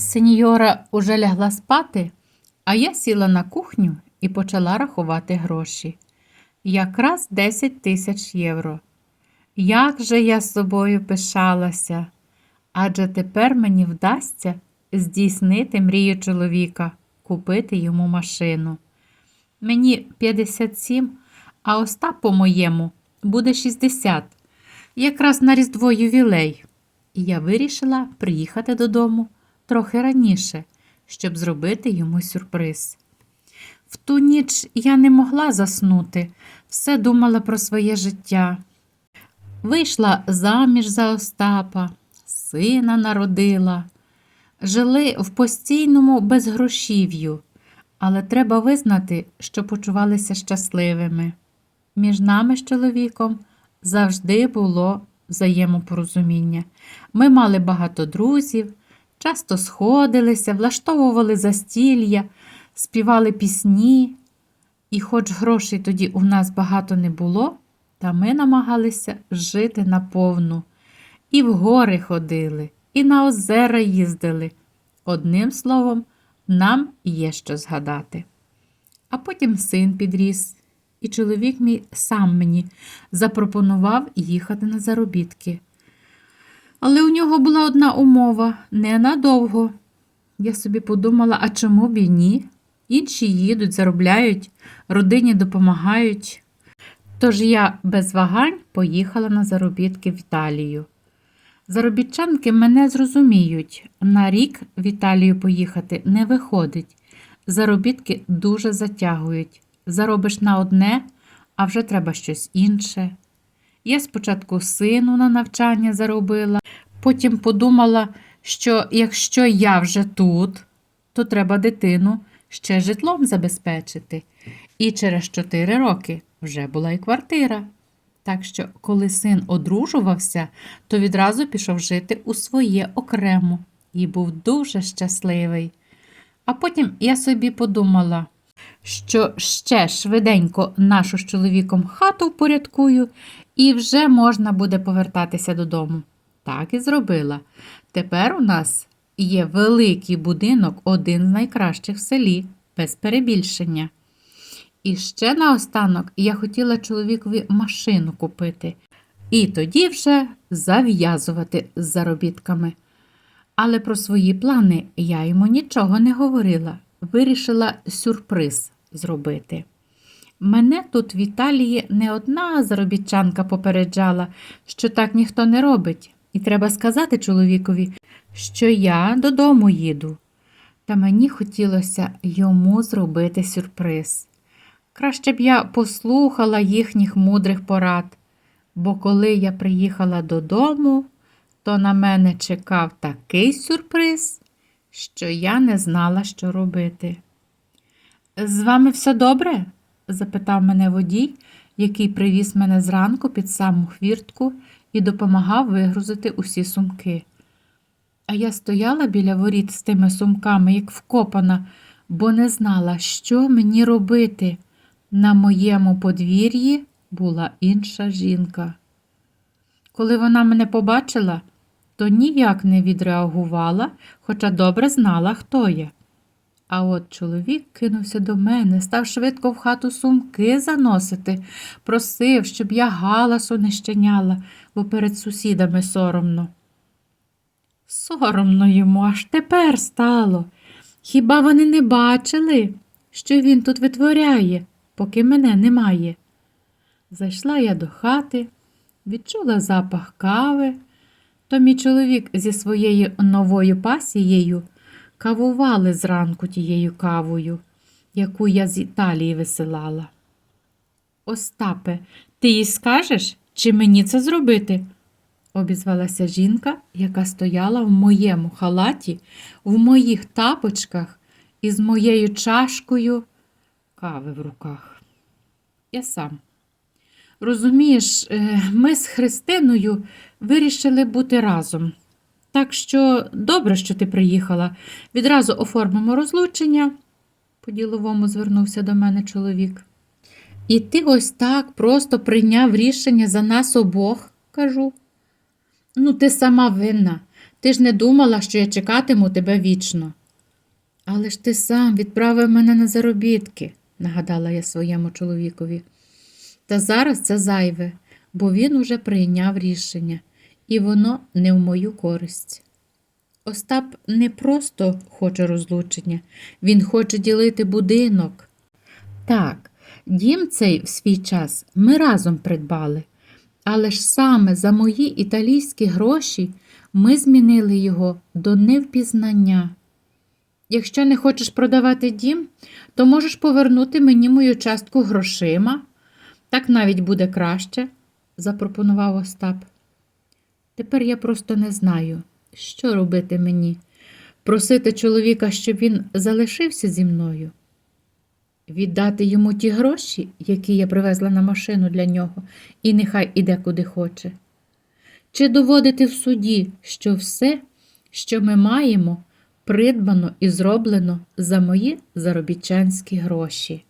Сеньора уже лягла спати, а я сіла на кухню і почала рахувати гроші. Якраз 10 тисяч євро. Як же я з собою пишалася, адже тепер мені вдасться здійснити мрію чоловіка, купити йому машину. Мені 57, а Остап, по-моєму, буде 60. Якраз на Різдво ювілей. І я вирішила приїхати додому трохи раніше, щоб зробити йому сюрприз. В ту ніч я не могла заснути, все думала про своє життя. Вийшла заміж за Остапа, сина народила. Жили в постійному безгрошів'ю, але треба визнати, що почувалися щасливими. Між нами з чоловіком завжди було взаємопорозуміння. Ми мали багато друзів, часто сходилися, влаштовували застілля, співали пісні. І хоч грошей тоді у нас багато не було, та ми намагалися жити наповну. І в гори ходили, і на озера їздили. Одним словом, нам є що згадати. А потім син підріс, і чоловік мій сам мені запропонував їхати на заробітки. Але у нього була одна умова ненадовго. Я собі подумала, а чому б і ні? Інші їдуть, заробляють, родині допомагають. Тож я без вагань поїхала на заробітки в Італію. Заробітчанки мене зрозуміють, на рік в Італію поїхати не виходить. Заробітки дуже затягують. Заробиш на одне, а вже треба щось інше. Я спочатку сину на навчання заробила, потім подумала, що якщо я вже тут, то треба дитину ще житлом забезпечити. І через 4 роки вже була і квартира. Так що, коли син одружувався, то відразу пішов жити у своє окремо і був дуже щасливий. А потім я собі подумала, що ще швиденько нашу з чоловіком хату впорядкую, і вже можна буде повертатися додому. Так і зробила. Тепер у нас є великий будинок, один з найкращих в селі, без перебільшення. І ще наостанок я хотіла чоловікові машину купити, і тоді вже зав'язувати з заробітками. Але про свої плани я йому нічого не говорила, вирішила сюрприз зробити. Мене тут в Італії не одна заробітчанка попереджала, що так ніхто не робить, і треба сказати чоловікові, що я додому їду. Та мені хотілося йому зробити сюрприз. Краще б я послухала їхніх мудрих порад, бо коли я приїхала додому, то на мене чекав такий сюрприз, що я не знала, що робити. З вами все добре? Запитав мене водій, який привіз мене зранку під саму хвіртку і допомагав вигрузити усі сумки. А я стояла біля воріт з тими сумками, як вкопана, бо не знала, що мені робити. На моєму подвір'ї була інша жінка. Коли вона мене побачила, то ніяк не відреагувала, хоча добре знала, хто я. А от чоловік кинувся до мене, став швидко в хату сумки заносити, просив, щоб я галасу не щеняла, бо перед сусідами соромно. Соромно йому аж тепер стало. Хіба вони не бачили, що він тут витворяє, поки мене немає? Зайшла я до хати, відчула запах кави, то мій чоловік зі своєю новою пасією кавували зранку тією кавою, яку я з Італії висилала. Остапе, ти їй скажеш, чи мені це зробити? обізвалася жінка, яка стояла в моєму халаті, в моїх тапочках і з моєю чашкою кави в руках. Я сам. Розумієш, е, ми з Христиною вирішили бути разом. Так що добре, що ти приїхала. Відразу оформимо розлучення, по-діловому звернувся до мене чоловік. І ти ось так просто прийняв рішення за нас обох, кажу. Ну, ти сама винна. Ти ж не думала, що я чекатиму тебе вічно. Але ж ти сам відправив мене на заробітки, нагадала я своєму чоловікові. Та зараз це зайве, бо він уже прийняв рішення, і воно не в мою користь. Остап не просто хоче розлучення, він хоче ділити будинок. Так, дім цей в свій час ми разом придбали, але ж саме за мої італійські гроші ми змінили його до невпізнання. Якщо не хочеш продавати дім, то можеш повернути мені мою частку грошима. Так навіть буде краще, запропонував Остап. Тепер я просто не знаю, що робити мені. Просити чоловіка, щоб він залишився зі мною. Віддати йому ті гроші, які я привезла на машину для нього, і нехай іде куди хоче. Чи доводити в суді, що все, що ми маємо, придбано і зроблено за мої заробітчанські гроші.